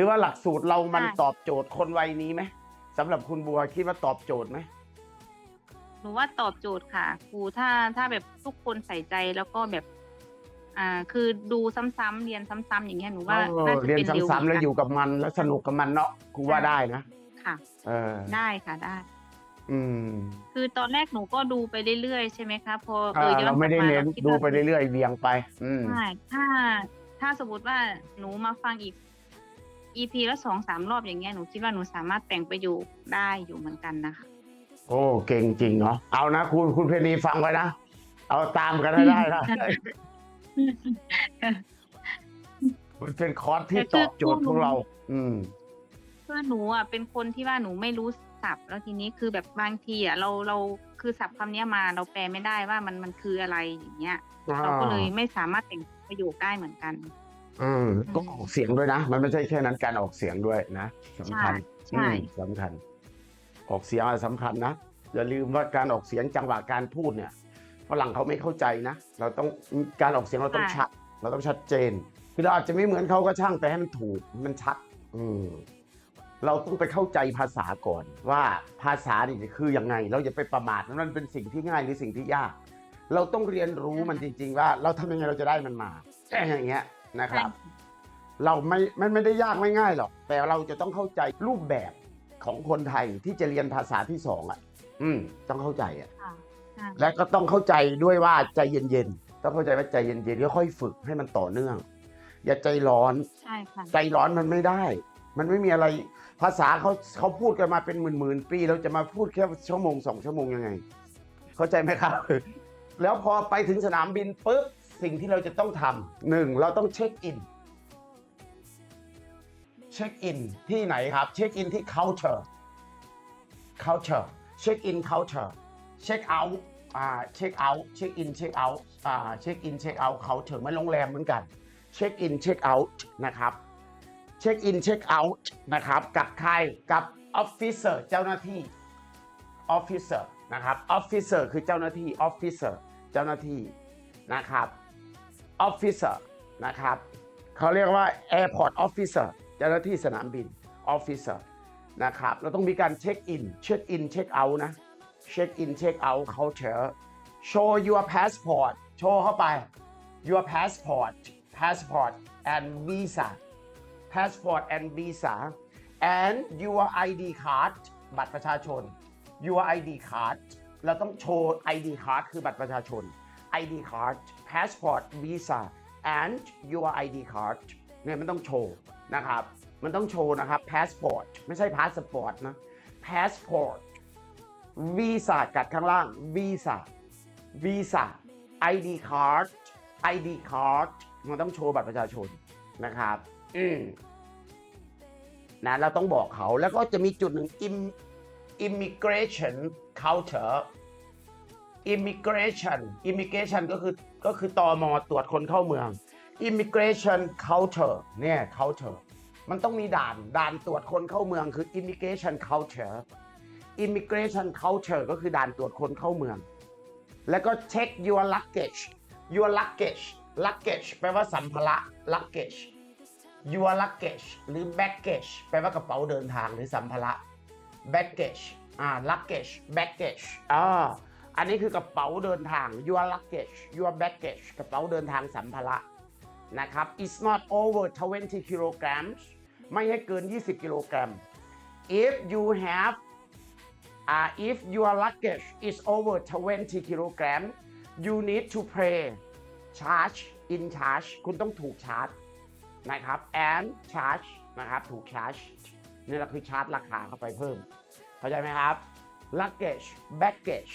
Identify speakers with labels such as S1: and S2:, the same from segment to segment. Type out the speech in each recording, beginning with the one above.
S1: คือว่าหลักสูตรเรามัน
S2: ใช่
S1: ตอบโจทย์คนวัยนี้ไหมสำหรับคุณบัวคิดว่าตอบโจทย์ไหม
S2: หนูว่าตอบโจทย์ค่ะ ครูถ้าถ้าแบบทุกคนใส่ใจแล้วก็แบบ อ่า คือดูซ้ำๆเรียนซ้ำๆอย่างเงี้ยหนูว่า
S1: เออ
S2: น่าจะ
S1: เรียน
S2: เป็นเร็ว
S1: ซ้ำๆแล้ว
S2: เหมืน
S1: อยู่กับมัน แล้วสนุกกับมันเนาะครูว่าได้นะ
S2: ค่ะ
S1: เออ
S2: ได้ค่ะได้
S1: อืม
S2: คือตอนแรกหนูก็ดูไปเรื่อยๆใช่ไหมคะพอ
S1: อ่า
S2: เออย้อน
S1: เราไม่ได้
S2: กลับ
S1: เน้น
S2: คิ
S1: ดู
S2: ว่า
S1: ไปเรื่อยๆเวียงไป อืม
S2: ใช่ถ้าถ้าสมมติว่าหนูมาฟังอีก EP ละสองสามรอบอย่างเงี้ยหนูคิดว่าหนูสามารถแต่งประโยคได้อยู่เหมือนกันนะคะ
S1: โอ้เก่งจริงเนาะเอานะคุณคุณเพนีฟังไว้นะ เอาตามกันให้ได้นะมันเป็นคอร์สที่ตอบโจทย์พวกเรา อืม
S2: เพื่อหนูอะเป็นคนที่ว่าหนูไม่รู้ศัพท์ แล้วทีนี้คือแบบบางทีอะเราเราคือศัพท์คำเนี้ยมาเราแปลไม่ได้ว่ามันมันคืออะไรอย่างเงี้ย เราก็เลยไม่สามารถแต่งประโยคได้เหมือนกัน
S1: อืมก็ออกเสียงด้วยนะ มันไม่ใช่แค่นั้นการออกเสียงด้วยนะสำคัญ
S2: ใช่
S1: อืมสำคัญ ออกเสียงอะสำคัญนะอย่าลืมว่าการออกเสียงจังหวะการพูดเนี่ยฝรั่งเขาไม่เข้าใจนะ เราต้องการออกเสียงเราต้องชัด เราต้องชัดเจน คือเราอาจจะไม่เหมือนเขาก็ช่างแต่ให้มันถูกมันชัด อืมเราต้องไปเข้าใจภาษาก่อน ว่าภาษานี่คือยังไง เราอย่าไปประมาทมันเป็นสิ่งที่ง่ายหรือสิ่งที่ยาก เราต้องเรียนรู้มันจริง ๆ ว่า เราทำยังไงเราจะได้มันมา อย่างเงี้ย นะครับ เราไม่ไม่ไม่ได้ยากไม่ง่ายหรอก แต่เราจะต้องเข้าใจรูปแบบของคนไทยที่จะเรียนภาษาที่สองอะ อืม ต้องเข้าใจอะ
S2: ค่ะค่ะ
S1: และก็ต้องเข้าใจด้วยว่าใจเย็นๆ ต้องเข้าใจว่าใจเย็นๆค่อยๆฝึกให้มันต่อเนื่อง อย่าใจร้อน
S2: ใช่ค่ะ
S1: ใจร้อนมันไม่ได้ มันไม่มีอะไร ภาษาเขาเขาพูดกันมาเป็นหมื่นๆปี เราจะมาพูดแค่ชั่วโมงสองชั่วโมงยังไง เข้าใจไหมครับ แล้วพอไปถึงสนามบินปุ๊บ สิ่งที่เราจะต้องทำหนึ่งเราต้องเช็คอินเช็คอินที่ไหนครับ เช็คอินที่ culture culture เช็คอิน culture เช็คเอาท์อ่าเช็คเอาท์เช็คอินเช็คเอาท์อ่าเช็คอินเช็คเอาท์ culture เหมันโรงแรมเหมือนกันเช็คอินเช็คเอาท์นะครับเช็คอินเช็คเอาท์นะครับกับใครกับออฟฟิเซอร์เจ้าหน้าที่ออฟฟิเซอร์นะครับออฟฟิเซอร์คือเจ้าหน้าที่ออฟฟิเซอร์เจ้าหน้าที่นะครับ ออฟฟิเซอร์นะครับเขาเรียกว่า Airport Officer เจ้าหน้าที่สนามบินออฟฟิเซอร์นะครับเราต้องมีการเช็คอินเช็คอินเช็คเอาท์นะเช็คอินเช็คเอาท์ culture show your passport โชว์เข้าไป your passport passport and visa passport and visa and your ID card บัตรประชาชน your ID card เราต้องโชว์ ID card คือบัตรประชาชน ID card passport visa and your ID card เนี่ยมันต้องโชว์นะครับ มันต้องโชว์นะครับ passport ไม่ใช่ passport นะ passport visa กัดข้างล่าง visa visa ID card ID card มันต้องโชว์บัตรประชาชนนะครับ อืมนะเราต้องบอกเขาแล้วก็จะมีจุดหนึ่ง immigration culture immigration immigration ก็คือก็คือตอมอตรวจคนเข้าเมือง immigration culture เนี่ย culture มันต้องมีด่านด่านตรวจคนเข้าเมืองคือ immigration culture immigration culture ก็คือด่านตรวจคนเข้าเมือง แล้วก็ check your luggage your luggage luggage แปลว่าสัมภาระ luggage your luggage หรือ baggage แปลว่ากระเป๋าเดินทางหรือสัมภาระ baggage อ่า luggage baggage อ่า อันนี้คือกระเป๋าเดินทาง your luggage your baggage กระเป๋าเดินทางสัมภาระนะครับ it's not over 20 kilograms ไม่ให้เกิน 20 กิโลกรัม if you have uh, if your luggage is over 20 kilogram you need to pay charge in charge คุณต้องถูกชาร์จนะครับ and charge นะครับถูกชาร์จนี่แหละคือชาร์จราคาเข้าไปเพิ่ม เข้าใจไหมครับ luggage baggage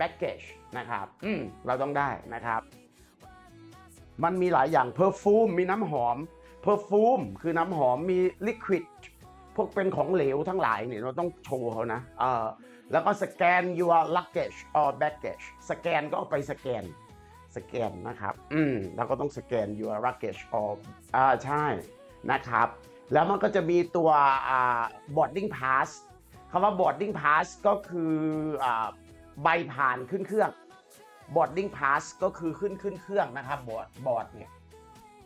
S1: baggage นะครับอืมเราต้องได้นะครับ มันมีหลายอย่าง perfume มีน้ำหอม perfume คือน้ำหอมมี liquid พวกเป็นของเหลวทั้งหลายเนี่ยเราต้องโชว์เขานะเออแล้วก็สแกน your luggage or baggage สแกนก็เอาไปสแกนสแกนนะครับ อืมแล้วก็ต้องสแกน your luggage or อ่าใช่นะครับ แล้วมันก็จะมีตัวอ่า boarding pass คำว่า boarding pass ก็คืออ่า ใบผ่านขึ้นเครื่อง boarding pass ก็คือขึ้นขึ้นเครื่องนะครับ board board เนี่ย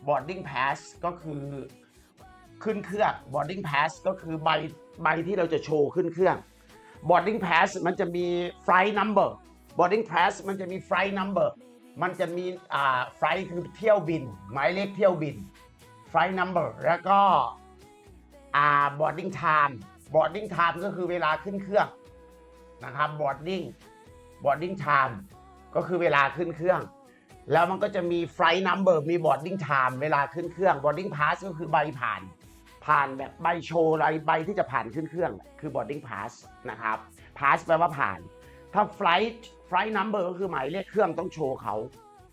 S1: boarding pass ก็คือขึ้นเครื่อง boarding pass ก็คือใบใบที่เราจะโชว์ขึ้นเครื่อง boarding pass มันจะมี flight number boarding pass มันจะมี flight number มันจะมีอ่า flight คือเที่ยวบิน หมายเลขเที่ยวบิน flight number แล้วก็อ่า boarding time boarding time ก็คือเวลาขึ้นเครื่องนะครับ boarding boarding time ก็คือเวลาขึ้นเครื่อง แล้วมันก็จะมี flight number มี boarding time เวลาขึ้นเครื่อง boarding pass ก็คือใบผ่าน ผ่านแบบใบโชว์อะไรใบที่จะผ่านขึ้นเครื่อง คือ boarding pass นะครับ pass แปลว่าผ่าน ถ้า flight flight number ก็คือหมายเลขเครื่องต้องโชว์เขา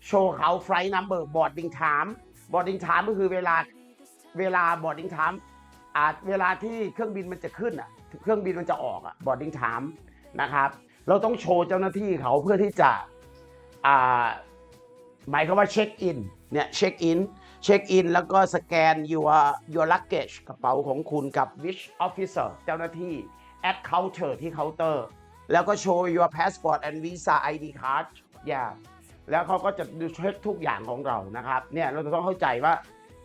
S1: โชว์เขา flight number boarding time boarding time ก็คือเวลาเวลา boarding time อ่าเวลาที่เครื่องบินมันจะขึ้นอะเครื่องบินมันจะออกอะ boarding time นะครับ เราต้องโชว์เจ้าหน้าที่เขาเพื่อที่จะหมายความว่าเช็คอินเนี่ยเช็คอินเช็คอินแล้วก็สแกน your your luggage กระเป๋าของคุณกับ wish officer เจ้าหน้าที่ at counter ที่เคาน์เตอร์ แล้วก็โชว์ your passport and visa ID card อย่าแล้วเขาก็จะดูเช็คทุกอย่างของเรานะครับเนี่ยเราจะต้องเข้าใจว่า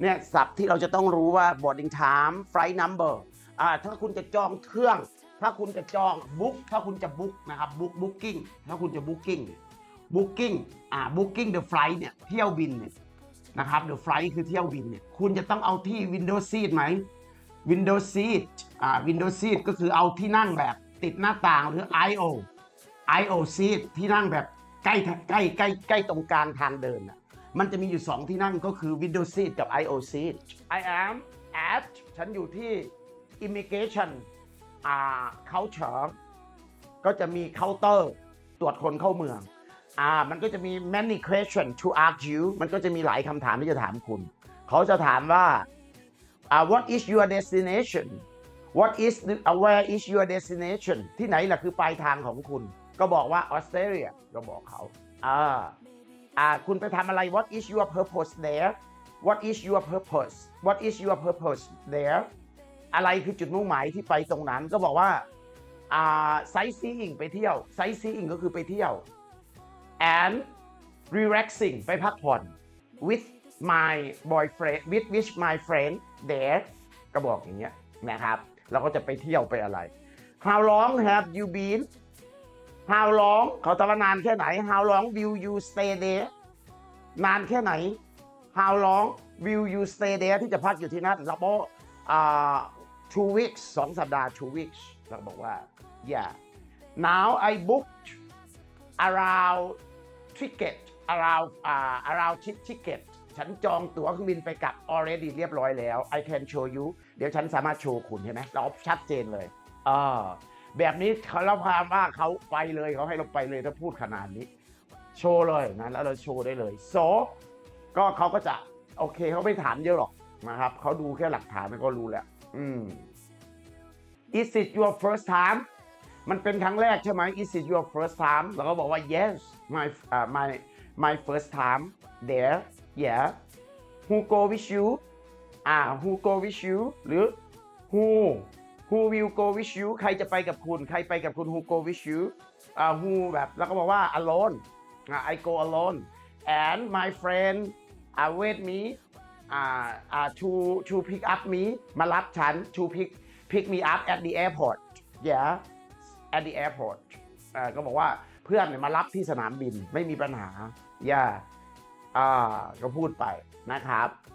S1: เนี่ยศัพท์ที่เราจะต้องรู้ว่า boarding time flight number อ่าถ้าคุณจะจองเครื่อง ถ้าคุณจะจองบุ๊กถ้าคุณจะบุ๊กนะครับบุ๊กบุ๊กกิ้งถ้าคุณจะบุ๊กกิ้งบุ๊กกิ้งอ่าบุ๊กกิ้งเดอะไฟล์เนี่ยเที่ยวบินเนี่ยนะครับเดอะไฟล์คือเที่ยวบินเนี่ยคุณจะต้องเอาที่ Windows Seat ไหม Windows Seat อ่า Windows Seat ก็คือเอาที่นั่งแบบติดหน้าต่างหรือ IO IO Seat ที่นั่งแบบใกล้ใกล้ใกล้ใกล้ตรงกลางทางเดินอะมันจะมีอยู่ 2 ที่นั่งก็คือ Windows Seat กับ IO Seat I am at ฉันอยู่ที่ Immigration อ่า culture ก็จะมีเคาน์เตอร์ตรวจคนเข้าเมืองอ่ามันก็จะมี many question to ask you มันก็จะมีหลายคำถามที่จะถามคุณ เขาจะถามว่าอ่า what is your destination what is the, uh, where is your destination ที่ไหนล่ะคือปลายทางของคุณ ก็บอกว่าออสเตรเลียก็บอกเขาอ่าอ่าคุณไปทำอะไร what is your purpose there what is your purpose what is your purpose there อะไรคือจุดมุ่งหมายที่ไปตรงนั้นก็บอกว่าไซซีอิงไปเที่ยวไซซีอิงก็คือไปเที่ยว and relaxing ไปพักผ่อน with my boyfriend with which my friend there ก็บอกอย่างเงี้ยนะครับเราก็จะไปเที่ยวไปอะไร how long have you been how long เขาตะวนานแค่ไหน how long will you stay there นานแค่ไหน how long will you stay there ที่จะพักอยู่ที่นั่นแะบอก็ two weeks สองสัปดาห์ two weeks เราบอกว่า yeah now I booked around ticket around อ่า around ticket ฉันจองตั๋วเครื่องบินไปกลับ already เรียบร้อยแล้ว I can show you เดี๋ยวฉันสามารถโชว์คุณใช่ไหมเราชัดเจนเลยอ่าแบบนี้เขาเราพาว่าเขาไปเลยเขาให้เราไปเลยถ้าพูดขนาดนี้ โชว์เลยนะแล้วเราโชว์ได้เลย so ก็เขาก็จะ โอเคเขาไม่ถามเยอะหรอกนะครับเขาดูแค่หลักฐานมันก็รู้แล้ว อืม is it your first time มันเป็นครั้งแรกใช่ไหม is it your first time เราก็บอกว่า yes my uh, my my first time there yeah who go with you อ่า who go with you หรือ who who will go with you ใครจะไปกับคุณ ใครไปกับคุณ who go with you อ่า who แบบแล้วก็บอกว่า alone อ่า I go alone and my friend uh, wait me อ่าอ่า to to pick up me มารับฉัน to pick pick me up at the airport yeah at the airport อ่าก็บอกว่าเพื่อนเนี่ยมารับที่สนามบินไม่มีปัญหาอย่าอ่าก็พูดไปนะครับ